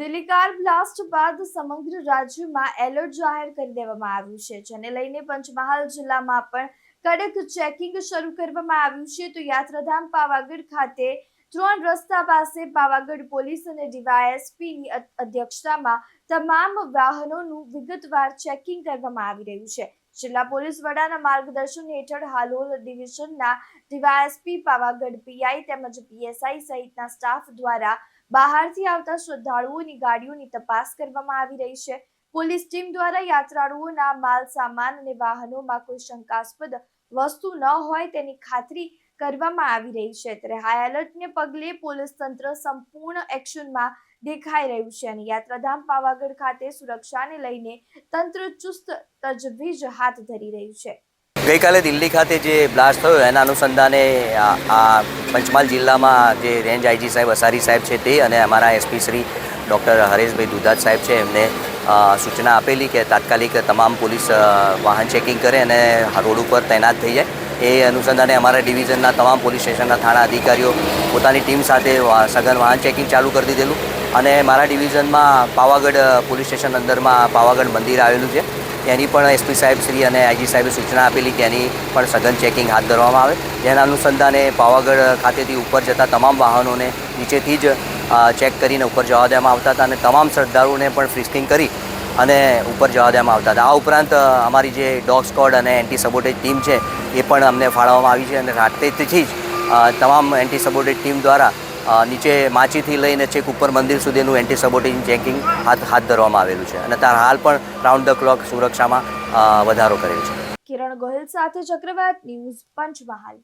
Delhi car blast બાદ સમગ્ર રાજ્યમાં એલર્ટ જાહેર કરી દેવામાં આવ્યું છે. જેને લઈને પંચમહાલ જિલ્લામાં પણ કડક ચેકિંગ શરૂ કરવામાં આવ્યું છે. તો યાત્રાધામ પાવાગઢ ખાતે ત્રણ રસ્તા પાસે પાવાગઢ પોલીસ અને ડીવાયએસપીની અધ્યક્ષતામાં તમામ વાહનોનું વિગતવાર ચેકિંગ કરવામાં આવી રહ્યું છે. જિલ્લા પોલીસ વડાના માર્ગદર્શન હેઠળ હાલોલ ડિવિઝનના ડીવાયએસપી પાવાગઢ પીઆઈ તેમજ પીએસઆઈ સહિતના સ્ટાફ દ્વારા બહારથી આવતા શ્રદ્ધાળુઓની ગાડીઓની તપાસ કરવામાં આવી રહી છે. પોલીસ ટીમ દ્વારા યાત્રાળુઓના માલ સામાન અને વાહનોમાં કોઈ શંકાસ્પદ વસ્તુ ન હોય તેની ખાતરી કરવામાં આવી રહી છે. ત્યારે હાઈ એલર્ટને પગલે પોલીસ તંત્ર સંપૂર્ણ એક્શનમાં દેખાઈ રહ્યું છે અને યાત્રાધામ પાવાગઢ ખાતે સુરક્ષાને લઈને તંત્ર ચુસ્ત તજવીજ હાથ ધરી રહ્યું છે. ગઈકાલે દિલ્હી ખાતે જે બ્લાસ્ટ થયો એના અનુસંધાને આ પંચમહાલ જિલ્લામાં જે રેન્જ આઈજી સાહેબ, અસારી સાહેબ છે તે અને અમારા એસપી શ્રી ડૉક્ટર હરેશભાઈ દુધાત સાહેબ છે એમને સૂચના આપેલી કે તાત્કાલિક તમામ પોલીસ વાહન ચેકિંગ કરે અને રોડ ઉપર તૈનાત થઈ જાય. એ અનુસંધાને અમારા ડિવિઝનના તમામ પોલીસ સ્ટેશનના થાણા અધિકારીઓ પોતાની ટીમ સાથે સઘન વાહન ચેકિંગ ચાલુ કરી દીધેલું. અને મારા ડિવિઝનમાં પાવાગઢ પોલીસ સ્ટેશન અંદરમાં પાવાગઢ મંદિર આવેલું છે. એની પણ એસપી સાહેબ શ્રી અને આઈજી સાહેબે સૂચના આપેલી એની પણ સઘન ચેકિંગ હાથ ધરવામાં આવે. જેના અનુસંધાને પાવાગઢ ખાતેથી ઉપર જતા તમામ વાહનોને નીચેથી જ ચેક કરીને ઉપર જવા દેવામાં આવતા હતા અને તમામ શ્રદ્ધાળુઓને પણ ફ્રિસ્કિંગ કરી અને ઉપર જવા દેવામાં આવતા હતા આ ઉપરાંત અમારી જે ડોગ સ્કોડ અને એન્ટી સબોટેજ ટીમ છે, એ પણ અમને ફાળવવામાં આવી છે અને રાત્રેથી જ તમામ એન્ટી સબોટેજ ટીમ દ્વારા નીચે માચીથી લઈને છેક ઉપર મંદિર સુધીનું એન્ટી સબોટેજ ચેકિંગ હાથ હાથ ધરવામાં આવેલું છે અને તાર હાલ પણ રાઉન્ડ ધ ક્લોક સુરક્ષામાં વધારો કરેલ છે કિરણ ગોહિલ સાથે ચક્રવાત ન્યૂઝ પંચમહાલ.